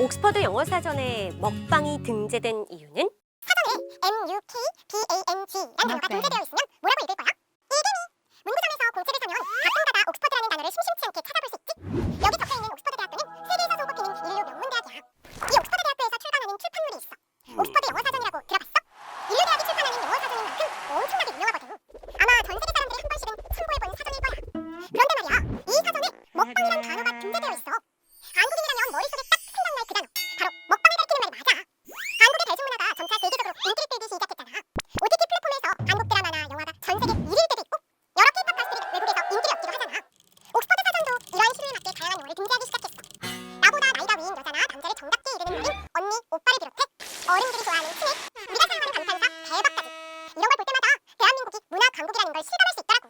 옥스퍼드 영어 사전에 먹방이 등재된 이유는? 사전에 MUKBANG란 단어가 등재되어 있으면 뭐라고 읽을 거야? 일개미! 문구점에서 공책을 사면 가끔가다 옥스퍼드라는 단어를 심심치 않게 찾아볼 수 있지. 여기 적혀 있는 옥스퍼드 대학교는 세계에서 손꼽히는 인류 명문 대학이야. 이 옥스퍼드 대학교에서 출간하는 출판물이 있어. 옥스퍼드 영어 사전이라고 들어봤어? 인류 대학이 출판하는 영어 사전인 만큼 엄청나게 유명하거든. 인기를 끌기 시작했잖아. OTT 플랫폼에서 한국 드라마나 영화가 전 세계 1위일 때도 있고 여러 K-팝 가수들이 외국에서 인기를 얻기도 하잖아. 옥스퍼드 사전도 이러한 시류에 맞게 다양한 용어를 등재하기 시작했어. 나보다 나이가 위인 여자나 남자를 정답게 이르는 노인, 언니, 오빠를 비롯해 어른들이 좋아하는 스낵, 우리가 사용하는 감탄사, 대박까지 이런 걸 볼 때마다 대한민국이 문화 강국이라는 걸 실감할 수 있더라고.